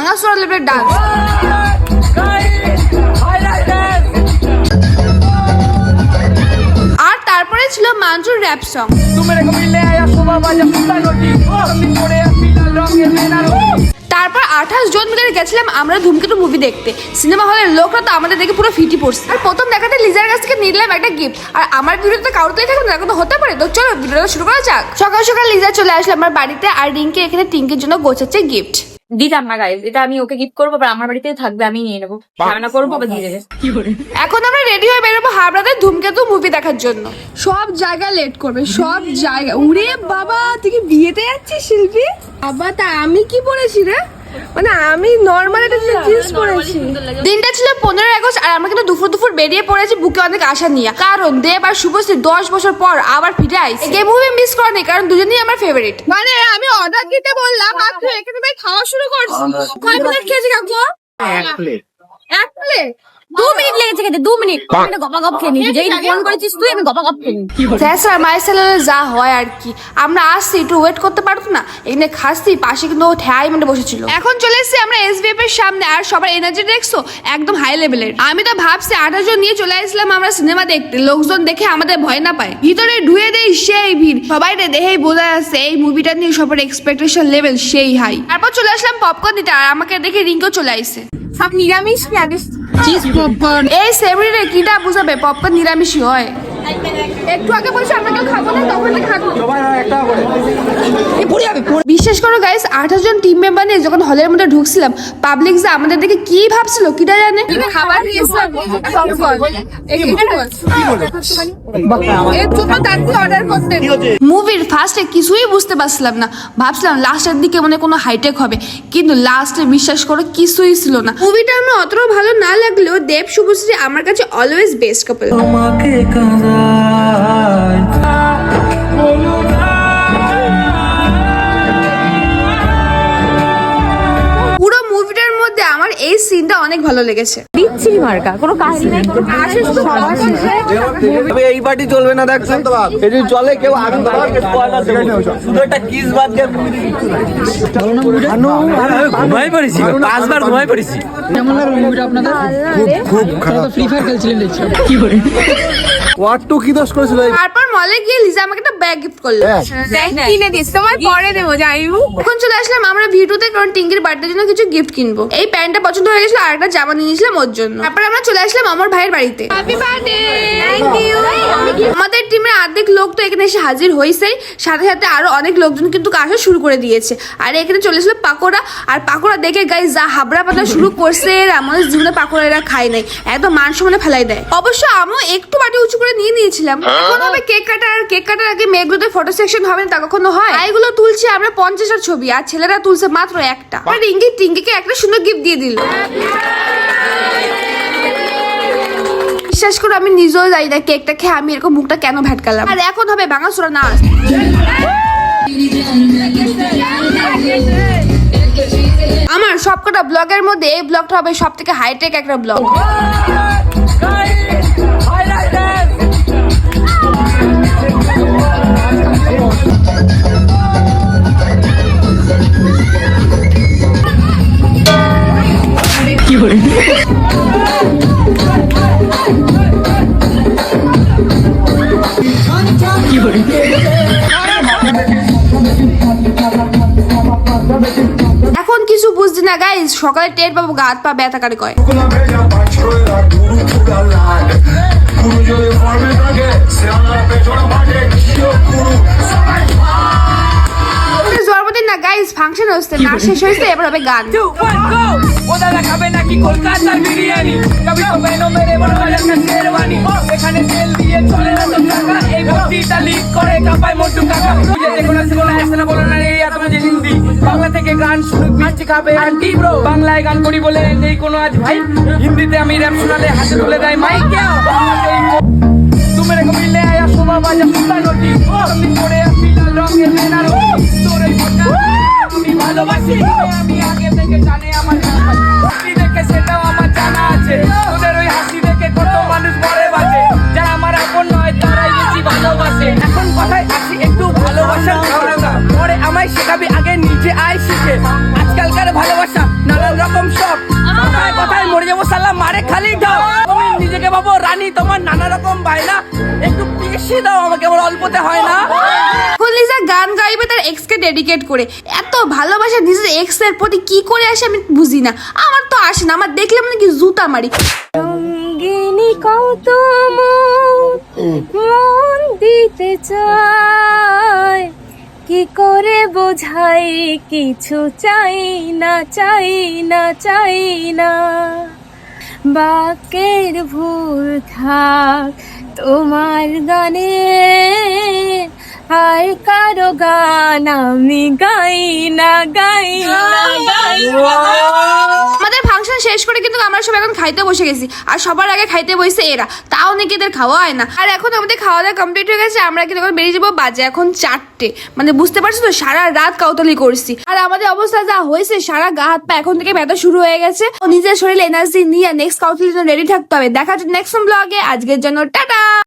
ভাঙাচোরা লেভেলের ডান্স আর তারপরে ছিল মাঞ্জুর র্যাপ সং তারপর আঠাশ জন মিলে গেছিলাম আমরা ধূমকেতু মুভি দেখতে। সিনেমা হলের লোকরা তো আমাদের দেখে পুরো ফিটি পড়ছে। আর প্রথম দেখাতে লিজার কাছ থেকে নিলাম একটা গিফট আর আমার ভিডিওতে কাউতেই থাকবে না তো হতে পারে। তো চলো, ভিডিওটা শুরু করা যাক। সকাল সকাল লিজার চলে আসলো আমার বাড়িতে, আর রিঙ্কি এখানে টিঙ্কির জন্য গোছাচ্ছে গিফট দিতাম না গাইজ এটা আমি ওকে গিফট করব আমার বাড়িতে থাকবে আমি নিয়ে নেব। রান্না করব আবার দিয়ে দেবে। এখন আমরা রেডি হয়ে বেরোবো হাবড়াতে ধূমকেতু মুভি দেখার জন্য। সব জায়গা লেট করবে সব জায়গা। উড়ে বাবা তুই কি বিয়েতে যাচ্ছিস শিল্পী? বাবা তা আমি কি বলেছি রে? মানে আমি নর্মাল একটা জিন্স পরেছি দিনটা ছিল পনেরোই আগস্ট আর আমরা কিন্তু দুপুর দুপুর বেরিয়ে পড়েছি বুকে অনেক আশা নিয়ে। কারণ দেব আর শুভশ্রী দশ বছর পর আবার ফিরে আইছে। এই মুভি মিস করা নেই কারণ দুজনেই আমার ফেভারিট মানে আমি অর্ডার দিতে বললাম মাত্র এখানে ভাই খাওয়া শুরু করছি। কয় প্লেট খেয়েছি কাকু? এক প্লেট এক প্লেট দু মিনিট লেগেছে খেতে দু মিনিট। আমি গপা গপ খেয়ে নিয়েছি যেই ফোন করেছিস তুই আমি গপা গপ খেয়ে স্যার মায়ের স্যালারে যা হয় আর কি। আমরা আসছি একটু ওয়েট করতে পারতো না? এখানে পাশে কিন্তু ও ঠ্যাই মানে বসেছিল। এখন চলে এসেছি আমরা এসবিএফ এর সামনে আর সবার এনার্জি দেখছ? একদম হাই লেভেলের আমি তো ভাবছি আঠাশ জন নিয়ে চলে আসলাম আমরা সিনেমা দেখতে। লোকজন দেখে আমাদের ভয় না পায়। ভিতরে ঢুয়ে দেই সেই ভিড়। সবাই রে দেখেই বোঝা যাচ্ছে এই মুভিটা নিয়ে সবার এক্সপেকটেশন লেভেল সেই হাই তারপর চলে আসলাম পপকর্ন দিতে আর আমাকে দেখে রিঙ্কো চলে আসছে সব নিরামিষ কি চিজ পপকর্ন এই সেভরি রে কিটা বুঝাবে? পপকর্ন নিরামিষই হয়। একটু আগে বলছি আমরা কেউ খাব না তখন খাব। বিশ্বাস করো গাইস আঠাশ জন টিম মেম্বার নিয়ে যখন হলের মধ্যে ঢুকছিলাম পাবলিক যে আমাদের দেখে কি ভাবছিল কিটা জানে? খাবার মুভির ফার্স্টে কিছুই বুঝতে পারছিলাম না। ভাবছিলাম লাস্টের দিকে মনে কোনো হাইটেক হবে। কিন্তু লাস্টে বিশ্বাস করো কিছুই ছিল না। মুভিটা আমার অতটাও ভালো না লাগলেও দেব শুভশ্রী আমার কাছে অলওয়েজ বেস্ট কাপল আমাকে এই সিনটা অনেক ভালো লেগেছে। দিচ্ছি মার্কা কোনো কাহিনী নাই কোনো আশিস তো সবার শেষে তবে এই পার্টি চলবে না দেখ। যদি চলে কেউ আগে শুধু একটা কিস বাদ দিয়ে ঘুমাই পড়েছি। পাঁচবার ঘুমাই পড়েছি। ওয়াট টু কি দোষ করেছিল তারপর মলে গিয়ে লিজা আমাকে একটা ব্যাগ গিফট করল। কিনে দিস তোমার পরে দেবো যাইবু এখন চলে আসলাম আমরা ভিডিওতে কারণ টিঙ্কির বার্থডে জন্য কিছু গিফট কিনবো। এই প্যান্টটা পছন্দ হয়ে গেছিল আর একটা জামা নিয়ে নিয়েছিলাম ওর জন্য। তারপর আমরা চলে আসলাম আমার ভাইয়ের বাড়িতে। হ্যাপি বার্থডে অর্ধেক লোক তো এখানে এসে হাজির হয়েছেই সাথে সাথে আরও অনেক লোকজন কিন্তু আসা শুরু করে দিয়েছে। আর এখানে চলে এসেছিল পাকোড়া। আর পাকোড়া দেখে গাই যা হাবড়া পাতা শুরু করছে আমাদের জীবনে পাকোড়া এরা খায় নাই। একদম মান সম্মানে ফেলাই দেয়। অবশ্য আমিও একটু বাটি উঁচু করে নিয়ে নিয়েছিলাম। এখন হবে কেক কাটার কেক কাটার আগে মেয়েগুলোতে ফটো সেকশন হবে না তা কখনো হয়? এগুলো তুলছি আমরা পঞ্চাশের ছবি, আর ছেলেরা তুলছে মাত্র একটা। আর রিঙ্কি টিঙ্কিকে একটা সুন্দর গিফট দিয়ে দিল। বিশ্বাস করো, আমি নিজেও যাই না কেকটা খেয়ে আমি এরকম মুখটা কেন ভ্যাটকালাম আর এখন হবে ভাঙা সুরা নাচ আমার সবকটা ব্লগের মধ্যে এই ব্লগটা হবে সব থেকে হাইটেক একটা ব্লগ না গাইজ সকালে টের পাবো গা হাত পা ব্যথা করে কয়। জন্মদিন না গাইজ ফাংশন হচ্ছে না শেষ হয়েছে এবার হবে গান। ও দাদা খাবে নাকি কলকাতার বিরিয়ানি? কবি তো বেনো মেরে বড় বাজার কা শেরওয়ানি। এখানে তেল দিয়ে চলে না তো টাকা এই ভক্তিটা লিক করে কাপায় মোটু কাকা। বুঝে দেখো না শোনা আসে না বলো না গান শুনুক, মিষ্টি খাবে আন্টি ব্রো বাংলায় গান করি বলে নেই কোনো আজ ভাই। হিন্দিতে আমি র্যাপ শোনালে হাতে তুলে দেয় মাইক তুমি রেখো মিলে আয়া শোভা বাজা সুলতান রটি আমি পড়ে আসি লাল রঙের বেনার তোর এই ঘটনা ভালোবাসি। আমি আগে থেকে জানি আমার হাসি দেখে সেটাও আমার জানা আছে। তোদের ওই হাসি দেখে কত মানুষ মরে বাজে। যারা আমার আপন নয়, তারাই বেশি ভালোবাসে। এখন কথায় আসি একটু ভালোবাসা ধারণা। পরে আমায় শেখাবি, আগে নিজে আয় রকম শখ কথায় কথায় মরে যাব সাল্লাহ মারে খালি ঢপ তুমি নিজেকে ভাবো রানী তোমার নানা রকম বায়না। একটু বেশি দাও আমাকে আমার অল্পতে হয় না। এখন লিজা গান গাইবে তার এক্স কে ডেডিকেট করে। এত ভালোবাসা নিজের এক্সের প্রতি কি করে আসে আমি বুঝি না। আমার তো আসে না আমার দেখলে মানে কি জুতা মারি। রঙ্গিনী কত মন দিতে চায়। কি করে বোঝাই? কিছু চাই না চাই না চাই না। বাকের ভুল থাক তোমার গানে। আর কারও গান আমি গাই না গাই না গাই না। শেষ করে কিন্তু আমরা সব এখন খাইতে বসে গেছি। আর সবার আগে খাইতে বসে এরা। তাও নাকি এদের খাওয়া হয় না। আর এখন আমাদের খাওয়া দাওয়া কমপ্লিট হয়ে গেছে, আমরা কিন্তু এখন বেরিয়ে যাব বাজে এখন চারটে। মানে বুঝতে পারছ তো, সারা রাত কাউতালি করছি। আর আমাদের অবস্থা যা হয়েছে, সারা গা হাত পা এখন থেকে ব্যথা শুরু হয়ে গেছে। নিজের শরীরে এনার্জি নিয়ে নেক্সট কাউতালির জন্য রেডি থাকতে হবে। দেখা যাচ্ছে নেক্সট ব্লগে আজকের জন্য, টাটা!